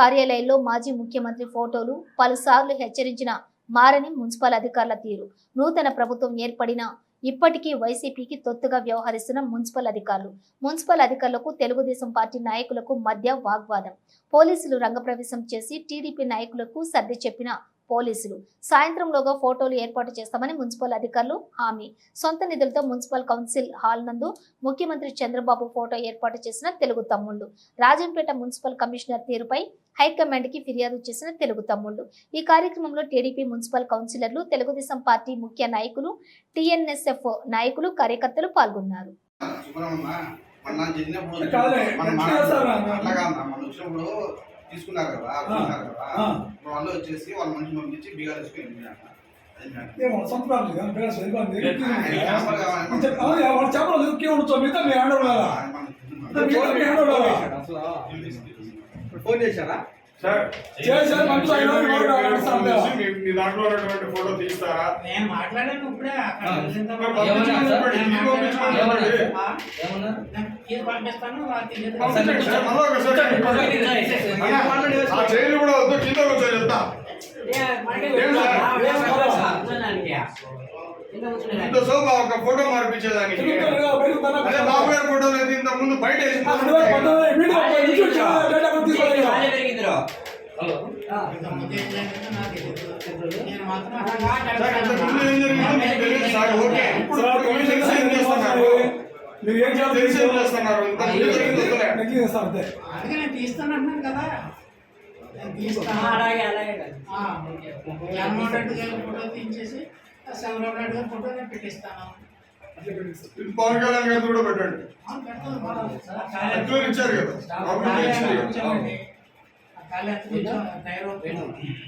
కార్యాలయంలో మాజీ ముఖ్యమంత్రి ఫోటోలు పలుసార్లు హెచ్చరించిన మారని మున్సిపల్ అధికారుల తీరు. నూతన ప్రభుత్వం ఏర్పడిన ఇప్పటికీ వైసీపీకి తొత్తుగా వ్యవహరిస్తున్న మున్సిపల్ అధికారులు. మున్సిపల్ అధికారులకు తెలుగుదేశం పార్టీ నాయకులకు మధ్య వాగ్వాదం. పోలీసులు రంగప్రవేశం చేసి టీడీపీ నాయకులకు సర్ది చెప్పిన పోలీసులు. సాయంత్రంలోగా ఫోటోలు ఏర్పాటు చేస్తామని మున్సిపల్ అధికారులు హామీ. సొంత నిధులతో మున్సిపల్ కౌన్సిల్ హాల్ నందు ముఖ్యమంత్రి చంద్రబాబు ఫోటో ఏర్పాటు చేసిన తెలుగు తమ్ముళ్ళు రాజంపేట మున్సిపల్ కమిషనర్ తీరుపై హైకమాండ్కి ఫిర్యాదు చేసిన తెలుగు తమ్ముళ్ళు ఈ కార్యక్రమంలో టీడీపీ మున్సిపల్ కౌన్సిలర్లు తెలుగుదేశం పార్టీ ముఖ్య నాయకులు టీఎన్ఎస్ఎఫ్ నాయకులు కార్యకర్తలు పాల్గొన్నారు. మన తీసుకున్నారు కదా తీసుకున్నారు కదా వాళ్ళు వచ్చేసి వాళ్ళ మనిషి పంపించి బీగాలు వేసుకొని వెళ్ళిపోయారు. అది మ్యాటర్. ఏమో సొంత ప్రాబ్లం కానీ పేరు సరిపోయింది ఆయన చేపలు దుక్కి ఉండొచ్చు మిగతా మీ కదా ఫోన్ చేశారా మీ- దాంట్లో ఉన్నటువంటి ఫోటో తీస్తారా? నేను మాట్లాడాను ఇప్పుడే చైర్లు కూడా వద్దు కింద చెప్తా. ఇంత ఒక ఫోటో మార్పించేదానికి. అదే బాబు గారి ఫోటో లేదు ఇంత ముందు బయట వేసి మీరు ఏం చేయాలో తెలిసి ఏం చేస్తున్నారు ఇంతకు ముందు జరిగింది వద్దులే. నెగ్గి చేస్తారు అంతే అందుకే నేను తీస్తాను అన్నాను కదా. అలాగే అలాగే ఆ, జగన్మోహన్ రెడ్డి గారి ఫోటో తీయించేసి ఆ చంద్రబాబు నాయుడు గారి ఫోటో నేను పెట్టిస్తాను పవన్ కళ్యాణ్ గారు కూడా పెట్టండి ఇచ్చారు కదా ఆ అప్పుడు ఖాళీ ఇచ్చింది అక్కడ కదా. కూర్చోండి. ఆ ఖాళీ అక్కడ కూర్చో, టైర్ అవుతుంది.